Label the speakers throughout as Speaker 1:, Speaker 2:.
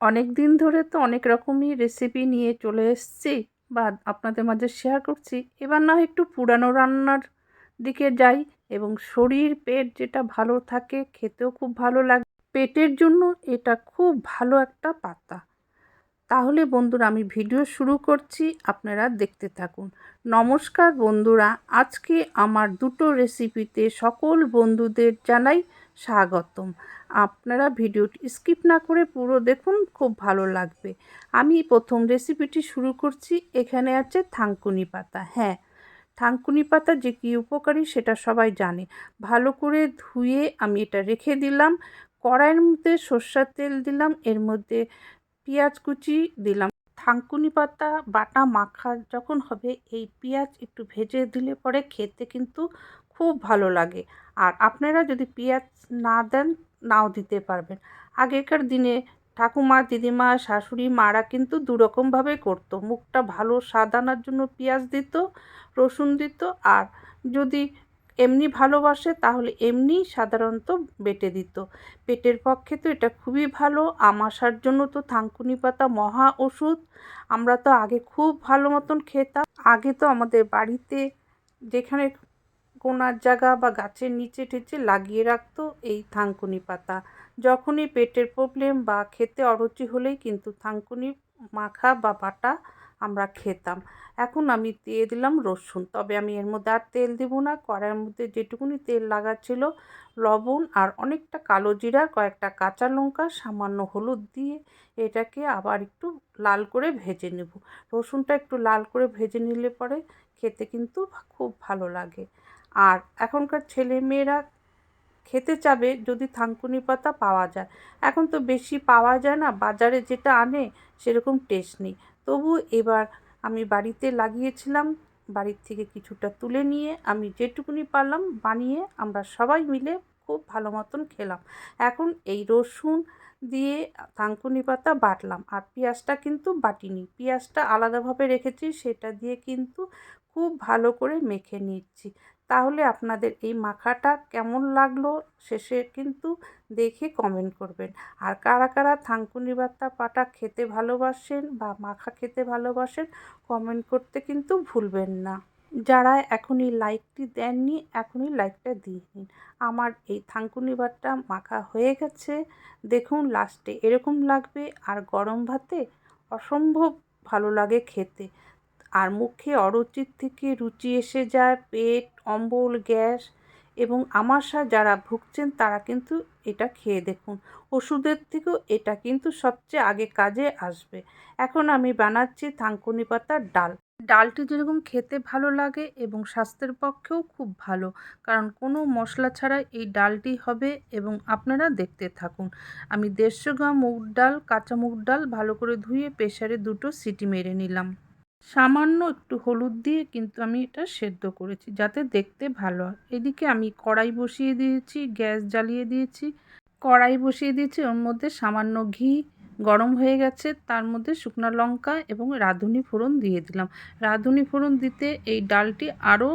Speaker 1: অনেক দিন ধরে তো অনেক রকমই রেসিপি নিয়ে চলে এসেছি বা আপনাদের মাঝে শেয়ার করছি। এবার না একটু পুরানো রান্নার দিকে যাই এবং শরীর, পেট যেটা ভালো থাকে খেতেও খুব ভালো লাগে, পেটের জন্য এটা খুব ভালো একটা পাতা। তাহলে বন্ধুরা, আমি ভিডিও শুরু করছি, আপনারা দেখতে থাকুন। নমস্কার বন্ধুরা, আজকে আমার দুটো রেসিপিতে সকল বন্ধুদের জানাই স্বাগতম। আপনারা ভিডিওটি স্কিপ না করে পুরো দেখুন, খুব ভালো লাগবে। আমি প্রথম রেসিপিটি শুরু করছি। এখানে আছে থাঙ্কুনি পাতা। হ্যাঁ থাঙ্কুনি পাতা যে কী উপকারী সেটা সবাই জানে। ভালো করে ধুয়ে আমি এটা রেখে দিলাম। কড়াইয়ের মধ্যে সর্ষার তেল দিলাম। এর মধ্যে পেঁয়াজ কুচি দিলাম। থাঙ্কুনি পাতা বাটা মাখা যখন হবে, এই পেঁয়াজ একটু ভেজে দিলে পরে খেতে কিন্তু খুব ভালো লাগে। আর আপনারা যদি পেঁয়াজ না দেন নাও দিতে পারবেন। আগেকার দিনে ঠাকুমা, দিদিমা, শাশুড়ি, মারা কিন্তু দুরকমভাবে করতো। মুখটা ভালো স্বাদ আনার জন্য পেঁয়াজ দিত, রসুন দিত আর যদি এমনি ভালোবাসে তাহলে এমনি সাধারণত বেটে দিত। পেটের পক্ষে তো এটা খুবই ভালো, আমাশার জন্য তো থাঙ্কুনি পাতা মহা ওষুধ। আমরা তো আগে খুব ভালো মতন খেতাম। আগে তো আমাদের বাড়িতে যেখানে কোনার জায়গা বা গাছের নিচে টেচে লাগিয়ে রাখতো এই থাঙ্কুনি পাতা। যখনই পেটের প্রবলেম বা খেতে অরুচি হলেই কিন্তু থাঙ্কুনি মাখা বা বাটা আমরা খেতাম। এখন আমি দিয়ে দিলাম রসুন। তবে আমি এর মধ্যে আর তেল দেব না। কড়াইয়ের মধ্যে যেটুকুনি তেল লাগা ছিল, লবণ আর অনেকটা কালো জিরা, কয়েকটা কাঁচা লঙ্কা, সামান্য হলুদ দিয়ে এটাকে আবার একটু লাল করে ভেজে নেব। রসুনটা একটু লাল করে ভেজে নিলে পরে খেতে কিন্তু খুব ভালো লাগে। আর এখনকার ছেলে মেয়েরা খেতে চাবে যদি থানকুনি পাতা পাওয়া যায়। এখন তো বেশি পাওয়া যায় না, বাজারে যেটা আনে সেরকম টেস্ট নেই। তবু এবার আমি বাড়িতে লাগিয়েছিলাম, বাড়ির থেকে কিছুটা তুলে নিয়ে আমি যেটুকুনি পারলাম বানিয়ে আমরা সবাই মিলে খুব ভালো মতন খেলাম। এখন এই রসুন দিয়ে থাঙ্কুনি পাতা বাটলাম আর পেঁয়াজটা কিন্তু বাটিনি। পেঁয়াজটা আলাদাভাবে রেখেছি, সেটা দিয়ে কিন্তু খুব ভালো করে মেখে নিচ্ছি। তাহলে আপনাদের এই মাখাটা কেমন লাগল শেষে কিন্তু দেখে কমেন্ট করবেন। আর কারা কারা থাঙ্কুনি বার্তা পাটা খেতে ভালোবাসেন বা মাখা খেতে ভালোবাসেন কমেন্ট করতে কিন্তু ভুলবেন না। যারা এখনই লাইকটি দেননি, এখনই লাইকটা দিয়ে নিন। আমার এই থাঙ্কুনি বাটটা মাখা হয়ে গেছে। দেখুন লাস্টে এরকম লাগবে। আর গরম ভাতে অসম্ভব ভালো লাগে খেতে। আর মুখে অরুচির থেকে রুচি এসে যায়, পেট, অম্বল, গ্যাস এবং আমাশা যারা ভুগছেন তারা কিন্তু এটা খেয়ে দেখুন। ওষুধের থেকেও এটা কিন্তু সবচেয়ে আগে কাজে আসবে। এখন আমি বানাচ্ছি থাঙ্কুনি পাতার ডাল। ডালটি যেরকম খেতে ভালো লাগে এবং স্বাস্থ্যের পক্ষেও খুব ভালো, কারণ কোনো মশলা ছাড়া এই ডালটি হবে এবং আপনারা দেখতে থাকুন। আমি দেড়শো গ্রাম মুগ ডাল, কাঁচা মুগ ডাল ভালো করে ধুয়ে প্রেশারে দুটো সিটি মেরে নিলাম। সামান্য একটু হলুদ দিয়ে কিন্তু আমি এটা সেদ্ধ করেছি, যাতে দেখতে ভালো হয়। এদিকে আমি কড়াই বসিয়ে দিয়েছি, গ্যাস জ্বালিয়ে দিয়েছি। কড়াই বসিয়ে দিয়েছি, ওর মধ্যে সামান্য ঘি গরম হয়ে গেছে, তার মধ্যে শুকনো লঙ্কা এবং রাঁধুনি ফোড়ন দিয়ে দিলাম। রাঁধুনি ফোড়ন দিতে এই ডালটি আরও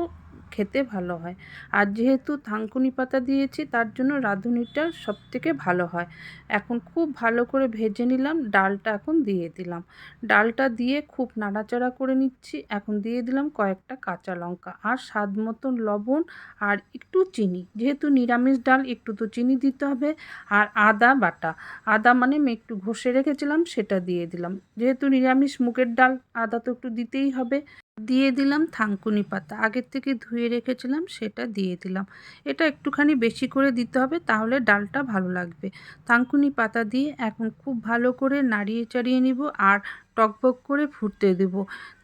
Speaker 1: খেতে ভালো হয়। আর যেহেতু থানকুনি পাতা দিয়েছি, তার জন্য রাঁধুনিটা সবথেকে ভালো হয়। এখন খুব ভালো করে ভেজে নিলাম, ডালটা এখন দিয়ে দিলাম। ডালটা দিয়ে খুব নাড়াচাড়া করে নিচ্ছি। এখন দিয়ে দিলাম কয়েকটা কাঁচা লঙ্কা আর স্বাদ মতন লবণ আর একটু চিনি। যেহেতু নিরামিষ ডাল, একটু তো চিনি দিতে হবে। আর আদা বাটা। আদা মানে আমি একটু ঘষে রেখেছিলাম, সেটা দিয়ে দিলাম। যেহেতু নিরামিষ মুগের ডাল, আদা তো একটু দিতেই হবে। দিয়ে দিলাম থাঙ্কুনি পাতা। আগের থেকে ধুয়ে রেখেছিলাম, সেটা দিয়ে দিলাম। এটা একটুখানি বেশি করে দিতে হবে, তাহলে ডালটা ভালো লাগবে। থাঙ্কুনি পাতা দিয়ে এখন খুব ভালো করে নাড়িয়ে চাড়িয়ে নিব আর টকবক করে ফুটতে দেব।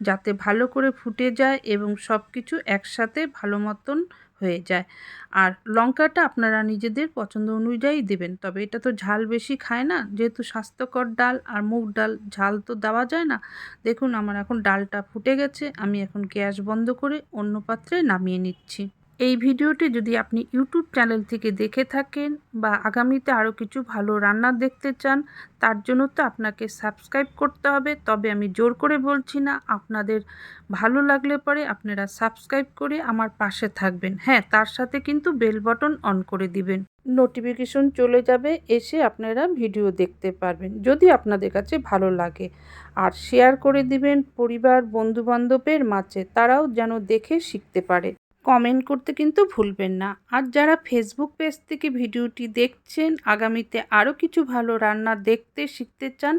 Speaker 1: যাতে ভালো করে ফুটে যায় এবং সব কিছু একসাথে ভালো মতন হয়ে যায়। আর লঙ্কাটা আপনারা নিজেদের পছন্দ অনুযায়ী দেবেন। তবে এটা তো ঝাল বেশি খায় না। যেহেতু স্বাস্থ্যকর ডাল আর মুগ ডাল, ঝাল তো দেওয়া যায় না। দেখুন, আমার এখন ডালটা ফুটে গেছে। আমি এখন গ্যাস বন্ধ করে অন্য পাত্রে নামিয়ে নিচ্ছি। এই ভিডিওটি যদি আপনি ইউটিউব চ্যানেল থেকে দেখে থাকেন বা আগামীতে আরও কিছু ভালো রান্না দেখতে চান, তার জন্য তো আপনাকে সাবস্ক্রাইব করতে হবে। তবে আমি জোর করে বলছি না, আপনাদের ভালো লাগলে পরে আপনারা সাবস্ক্রাইব করে আমার পাশে থাকবেন। হ্যাঁ তার সাথে কিন্তু বেল বটন অন করে দিবেন। নোটিফিকেশন চলে যাবে, এসে আপনারা ভিডিও দেখতে পারবেন, যদি আপনাদের কাছে ভালো লাগে। আর শেয়ার করে দিবেন পরিবার, বন্ধুবান্ধবের মাঝে, তারাও যেন দেখে শিখতে পারে। কমেন্ট করতে কিন্তু ভুলবেন না। আর যারা ফেসবুক পেজ থেকে ভিডিওটি দেখছেন, আগামীতে আরও কিছু ভালো রান্না দেখতে, শিখতে চান,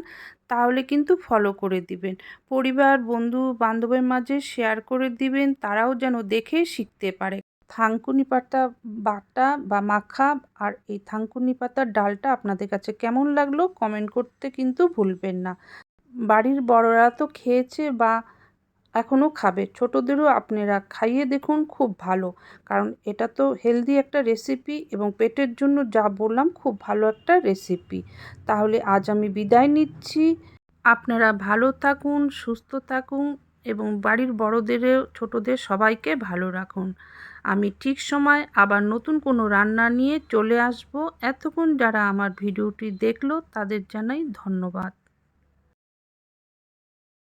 Speaker 1: তাহলে কিন্তু ফলো করে দিবেন। পরিবার, বন্ধু, বান্ধবের মাঝে শেয়ার করে দিবেন, তারাও যেন দেখে শিখতে পারে। থানকুনি পাতা বাটা বা মাখা আর এই থানকুনি পাতার ডালটা আপনাদের কাছে কেমন লাগল কমেন্ট করতে কিন্তু ভুলবেন না। বাড়ির বড়রা তো খেয়েছে বা এখনও খাবে। ছোটোদেরও আপনারা খাইয়ে দেখুন, খুব ভালো। কারণ এটা তো হেলদি একটা রেসিপি এবং পেটের জন্য যা বললাম, খুব ভালো একটা রেসিপি তাহলে আজ আমি বিদায় নিচ্ছি। আপনারা ভালো থাকুন, সুস্থ থাকুন এবং বাড়ির বড়োদেরও ছোটোদের সবাইকে ভালো রাখুন। আমি ঠিক সময় আবার নতুন কোনো রান্না নিয়ে চলে আসব। এতক্ষণ যারা আমার ভিডিওটি দেখল, তাদের জানাই ধন্যবাদ।